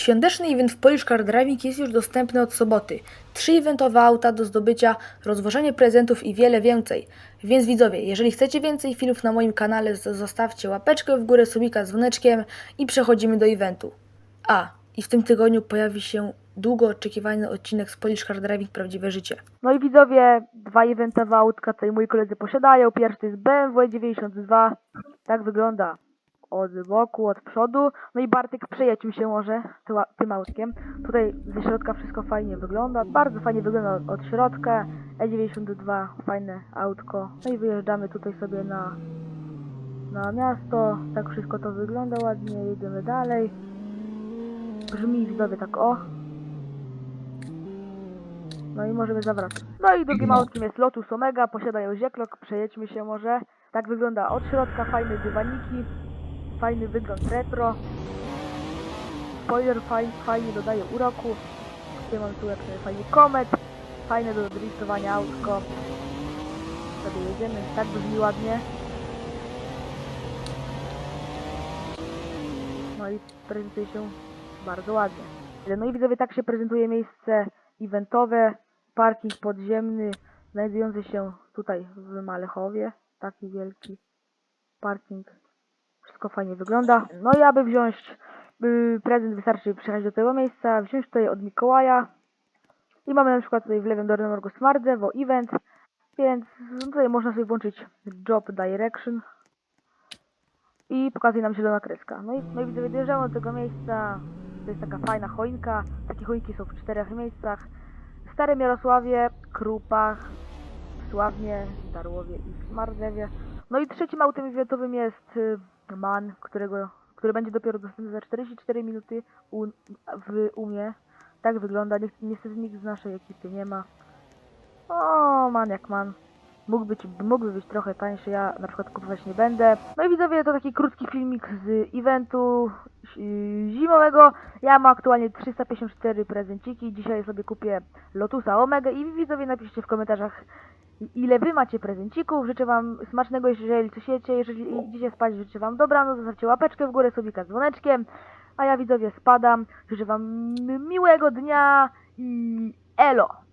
Świąteczny event w Polish Car Driving jest już dostępny od soboty. Trzy eventowe auta do zdobycia, rozwożenie prezentów i wiele więcej. Więc widzowie, jeżeli chcecie więcej filmów na moim kanale, zostawcie łapeczkę w górę, subika z dzwoneczkiem i przechodzimy do eventu. A, i w tym tygodniu pojawi się długo oczekiwany odcinek z Polish Car Driving Prawdziwe Życie. No i widzowie, dwa eventowe autka tutaj moi koledzy posiadają. Pierwszy to jest BMW 92. Tak wygląda od boku, od przodu. No i Bartek, mi się może tym autkiem. Tutaj ze środka wszystko fajnie wygląda. Bardzo fajnie wygląda od, od środka. E92, fajne autko. No i wyjeżdżamy tutaj sobie na, na miasto. Tak wszystko to wygląda ładnie. Jedziemy dalej. Brzmi widzowie tak o. No i możemy zawracać. No i drugim autkiem jest Lotus Omega, posiadają zieklok, przejedźmy się może. Tak wygląda od środka, fajne dywaniki, fajny wygląd retro. Spoiler faj, fajnie dodaje uroku. Tutaj mam tu fajny komet, fajne do driftowania autko. Sobie jedziemy, tak brzmi ładnie. No i prezentuje się bardzo ładnie. No i widzowie, tak się prezentuje miejsce eventowe, parking podziemny, znajdujący się tutaj w Malechowie. Taki wielki parking. Wszystko fajnie wygląda. No i aby wziąć prezent, wystarczy przyjechać do tego miejsca, wziąć tutaj od Mikołaja. I mamy na przykład tutaj w lewym dolnym rogu Smart Devo Event, więc tutaj można sobie włączyć Job Direction i pokazuje nam zielona kreska. No i, no i widzę, dojeżdżamy do tego miejsca. To jest taka fajna choinka. Takie choinki są w czterech miejscach. W Starym Jarosławie, Krupach, Sławnie, Darłowie i Smardewie. No i trzecim autem jest y, MAN, którego, który będzie dopiero dostępny za 44 minuty u, w umie. Tak wygląda. Ni- Niestety nikt z naszej ekipy nie ma. O, MAN jak MAN. Mógł być, mógłby być trochę tańszy, ja na przykład kupować nie będę. No i widzowie, to taki krótki filmik z eventu yy, zimowego. Ja mam aktualnie 354 prezenciki. Dzisiaj sobie kupię Lotusa Omega i widzowie napiszcie w komentarzach ile wy macie prezencików. Życzę wam smacznego, jeżeli coś jecie. Jeżeli idziecie spać, życzę wam dobranoc. Zostawcie łapeczkę w górę, subika z dzwoneczkiem. A ja widzowie spadam. Życzę wam miłego dnia i elo!